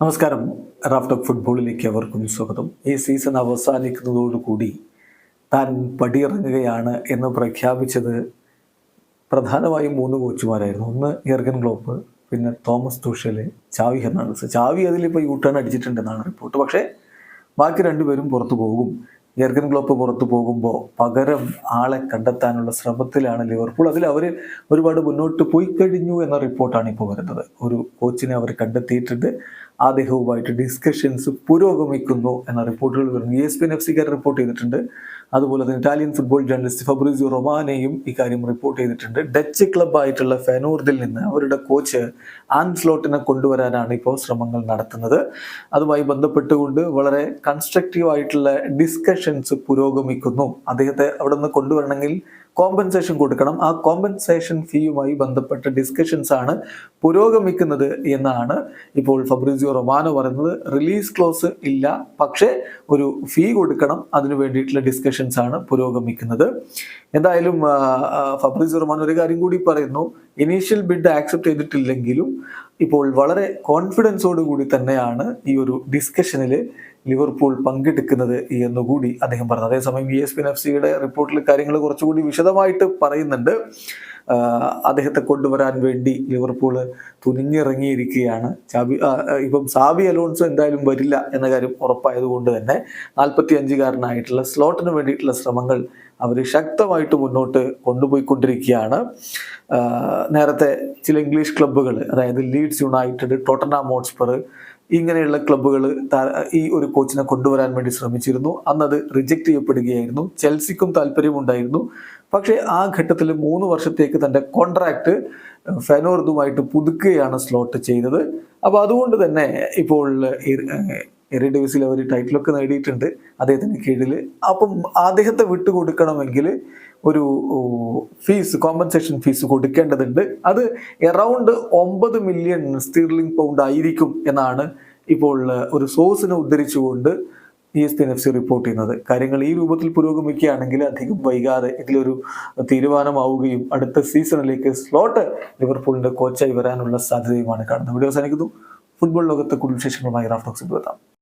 നമസ്കാരം. റാഫ്റ്റോക്ക് ഫുട്ബോളിലേക്ക് അവർക്കും സ്വാഗതം. ഈ സീസൺ അവസാനിക്കുന്നതോടുകൂടി താൻ പടിയിറങ്ങുകയാണ് എന്ന് പ്രഖ്യാപിച്ചത് പ്രധാനമായും മൂന്ന് കോച്ചുമാരായിരുന്നു. ഒന്ന് യർഗൻ ഗ്ലോപ്പ് പിന്നെ തോമസ് തുഷൽ ചാവി ഹെർണാണ്ടസ്. ചാവി അതിലിപ്പോൾ യൂ ടേൺ അടിച്ചിട്ടുണ്ടെന്നാണ് റിപ്പോർട്ട്. പക്ഷേ ബാക്കി രണ്ടുപേരും പുറത്തു പോകും. യർഗൻ ക്ലോപ്പ് പുറത്തു പോകുമ്പോൾ പകരം ആളെ കണ്ടെത്താനുള്ള ശ്രമത്തിലാണ് ലിവർപൂൾ. അതിൽ അവർ ഒരുപാട് മുന്നോട്ട് പോയി കഴിഞ്ഞു എന്ന റിപ്പോർട്ടാണ് ഇപ്പോൾ വരുന്നത്. ഒരു കോച്ചിനെ അവർ കണ്ടെത്തിയിട്ടുണ്ട്. അദ്ദേഹവുമായിട്ട് ഡിസ്കഷൻസ് പുരോഗമിക്കുന്നു എന്ന റിപ്പോർട്ടുകൾ വരുന്നു. എസ് പി എഫ് സിക്കാർ റിപ്പോർട്ട് ചെയ്തിട്ടുണ്ട്. അതുപോലെ തന്നെ ഇറ്റാലിയൻ ഫുട്ബോൾ ജേർണലിസ്റ്റ് ഫബ്രിസിയോ റൊമാനയും ഇക്കാര്യം റിപ്പോർട്ട് ചെയ്തിട്ടുണ്ട്. ഡച്ച് ക്ലബ്ബായിട്ടുള്ള ഫെനൂർദിൽ നിന്ന് അവരുടെ കോച്ച് ആൻസ്ലോട്ടിനെ കൊണ്ടുവരാനാണ് ഇപ്പോൾ ശ്രമങ്ങൾ നടത്തുന്നത്. അതുമായി ബന്ധപ്പെട്ടുകൊണ്ട് വളരെ കൺസ്ട്രക്റ്റീവ് ആയിട്ടുള്ള ഡിസ്കഷൻസ് പുരോഗമിക്കുന്നു. അദ്ദേഹത്തെ അവിടെ നിന്ന് കൊണ്ടുവരണമെങ്കിൽ കോമ്പൻസേഷൻ കൊടുക്കണം. ആ കോമ്പൻസേഷൻ ഫീയുമായി ബന്ധപ്പെട്ട ഡിസ്കഷൻസ് ആണ് പുരോഗമിക്കുന്നത് എന്നാണ് ഇപ്പോൾ ഫബ്രിസിയോ റൊമാനോ പറയുന്നത്. റിലീസ് ക്ലോസ് ഇല്ല. പക്ഷേ ഒരു ഫീ കൊടുക്കണം. അതിനു വേണ്ടിയിട്ടുള്ള ഡിസ്കഷൻസ് ആണ് പുരോഗമിക്കുന്നത്. എന്തായാലും ഫബ്രീസ് റഹ്മാൻ ഒരു കാര്യം കൂടി പറയുന്നു. ഇനീഷ്യൽ ബിഡ് ആക്സെപ്റ്റ് ചെയ്തിട്ടില്ലെങ്കിലും ഇപ്പോൾ വളരെ കോൺഫിഡൻസോട് കൂടി തന്നെയാണ് ഈ ഒരു ഡിസ്കഷനിൽ ലിവർപൂൾ പങ്കെടുക്കുന്നത് എന്നുകൂടി അദ്ദേഹം പറഞ്ഞു. അതേസമയം വി എസ് പി എഫ് സിയുടെ റിപ്പോർട്ടിൽ കാര്യങ്ങൾ കുറച്ചുകൂടി വിശദമായിട്ട് പറയുന്നുണ്ട്. അദ്ദേഹത്തെ കൊണ്ടുവരാൻ വേണ്ടി ലിവർപൂൾ തുനിഞ്ഞിറങ്ങിയിരിക്കുകയാണ്. ചാബി ഇപ്പം സാബി അലോൺസോ എന്തായാലും വരില്ല എന്ന കാര്യം ഉറപ്പായതുകൊണ്ട് തന്നെ നാൽപ്പത്തി അഞ്ചുകാരനായിട്ടുള്ള സ്ലോട്ടിന് വേണ്ടിയിട്ടുള്ള ശ്രമങ്ങൾ അവർ ശക്തമായിട്ട് മുന്നോട്ട് കൊണ്ടുപോയിക്കൊണ്ടിരിക്കുകയാണ്. നേരത്തെ ചില ഇംഗ്ലീഷ് ക്ലബ്ബുകൾ അതായത് ലീഡ്സ് യുണൈറ്റഡ് ടോട്ടനാം ഹോട്ട്സ്പർ ഇങ്ങനെയുള്ള ക്ലബ്ബുകൾ ഈ ഒരു കോച്ചിനെ കൊണ്ടുവരാൻ വേണ്ടി ശ്രമിച്ചിരുന്നു. അന്നത് റിജക്റ്റ് ചെയ്യപ്പെടുകയായിരുന്നു. ചെൽസിക്കും താല്പര്യമുണ്ടായിരുന്നു. പക്ഷേ ആ ഘട്ടത്തിൽ മൂന്ന് വർഷത്തേക്ക് തന്റെ കോൺട്രാക്ട് ഫെനോർദുമായിട്ട് പുതുക്കുകയാണ് സ്ലോട്ട് ചെയ്തത്. അപ്പോൾ അതുകൊണ്ട് തന്നെ ഇപ്പോൾ എറി ഡിവിസിൽ അവർ ടൈറ്റിലൊക്കെ നേടിയിട്ടുണ്ട് അദ്ദേഹത്തിന് കീഴിൽ. അപ്പം അദ്ദേഹത്തെ വിട്ടുകൊടുക്കണമെങ്കിൽ ഒരു ഫീസ് കോമ്പൻസേഷൻ ഫീസ് കൊടുക്കേണ്ടതുണ്ട്. അത് എറൗണ്ട് ഒമ്പത് മില്യൺ സ്റ്റീർലിംഗ് പൗണ്ട് ആയിരിക്കും എന്നാണ് ഇപ്പോൾ ഒരു സോഴ്സിനെ ഉദ്ധരിച്ചുകൊണ്ട് E S P N F C report ചെയ്യുന്നത്. കാര്യങ്ങൾ ഈ രൂപത്തിൽ പുരോഗമിക്കുകയാണെങ്കിൽ അധികം വൈകാതെ ഇതിലൊരു തീരുമാനമാവുകയും അടുത്ത സീസണിലേക്ക് സ്ലോട്ട് ലിവർപൂളിന്റെ കോച്ചായി വരാനുള്ള സാധ്യതയുമാണ് കാണുന്നത്. വീഡിയോ അവസാനിക്കുന്നു. ഫുട്ബോൾ ലോകത്തെ കൂടുതൽ വിശേഷങ്ങളുമായി റാഫ്റ്റോക്സിൽ എത്താം